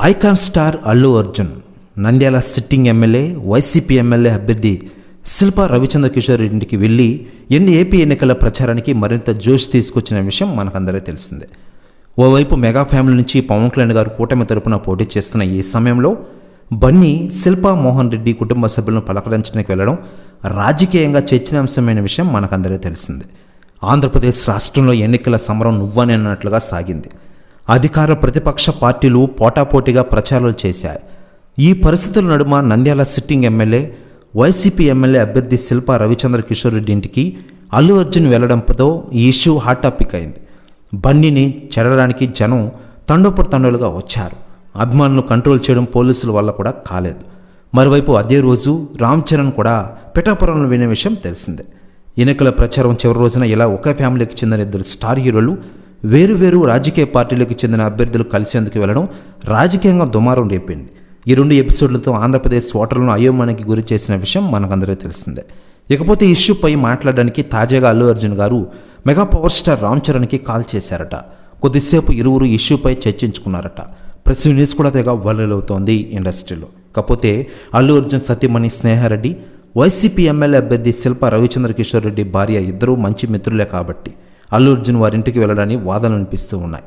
Icon star Allu Arjun Nandyal sitting MLA YCP MLA అభ్యర్థి శిల్ప రవిచంద్ర కిషోర్ ఇంటికి వెళ్ళి ఎన్ని ఏపీ ఎన్నికల ప్రచారానికి మరింత జోష్ తీసుకొచ్చిన విషయం మనకందరికీ తెలిసిందే. ఓవైపు మెగా ఫ్యామిలీ నుంచి పవన్ కళ్యాణ్ గారు కూటమి తరపున పోటీ చేస్తున్న ఈ సమయంలో బన్నీ శిల్పా మోహన్ రెడ్డి కుటుంబ సభ్యులను పలకరించడానికి వెళ్ళడం రాజకీయంగా చర్చనాంశమైన విషయం మనకందరికీ తెలిసిందే. ఆంధ్రప్రదేశ్ రాష్ట్రంలో ఎన్నికల సమరం నువ్వనే అన్నట్లుగా సాగింది. అధికార ప్రతిపక్ష పార్టీలు పోటాపోటీగా ప్రచారాలు చేశాయి. ఈ పరిస్థితుల నడుమ Nandyal sitting MLA YCP MLA అభ్యర్థి శిల్ప రవిచంద్ర కిషోర్ రెడ్డి ఇంటికి అల్లు అర్జున్ వెళ్ళడంతో ఈ ఇష్యూ హాట్ టాపిక్ అయింది. బండిని చెడడానికి జనం తండోపడి తండోలుగా వచ్చారు. అభిమానులు కంట్రోల్ చేయడం పోలీసుల వల్ల కూడా కాలేదు. మరోవైపు అదే రోజు రామ్ చరణ్ కూడా పిఠాపురంలో వినే విషయం తెలిసిందే. ఎన్నికల ప్రచారం చివరి రోజున ఇలా ఒకే ఫ్యామిలీకి చెందిన ఇద్దరు స్టార్ హీరోలు వేరు వేరు రాజకీయ పార్టీలకు చెందిన అభ్యర్థులు కలిసేందుకు వెళ్ళడం రాజకీయంగా దుమారం రేపింది. ఈ రెండు ఎపిసోడ్లతో ఆంధ్రప్రదేశ్ ఓటర్లను అయోమానికి గురి చేసిన విషయం మనకందరికీ తెలిసిందే. ఇకపోతే ఇష్యూపై మాట్లాడడానికి తాజాగా Allu Arjun garu mega power star Ram చరణ్కి call చేశారట. కొద్దిసేపు ఇరువురు ఇష్యూపై చర్చించుకున్నారట. ప్రెస్ న్యూస్ కూడా తెగ వైరల్ అవుతోంది ఇండస్ట్రీలో. కాకపోతే అల్లు అర్జున్ సత్యమణి స్నేహారెడ్డి వైసీపీ ఎమ్మెల్యే అభ్యర్థి శిల్ప రవిచంద్ర కిషోర్ రెడ్డి భార్య ఇద్దరూ మంచి మిత్రులే కాబట్టి అల్లు అర్జున్ వారింటికి వెళ్ళడానికి వాదనలు అనిపిస్తూ ఉన్నాయి.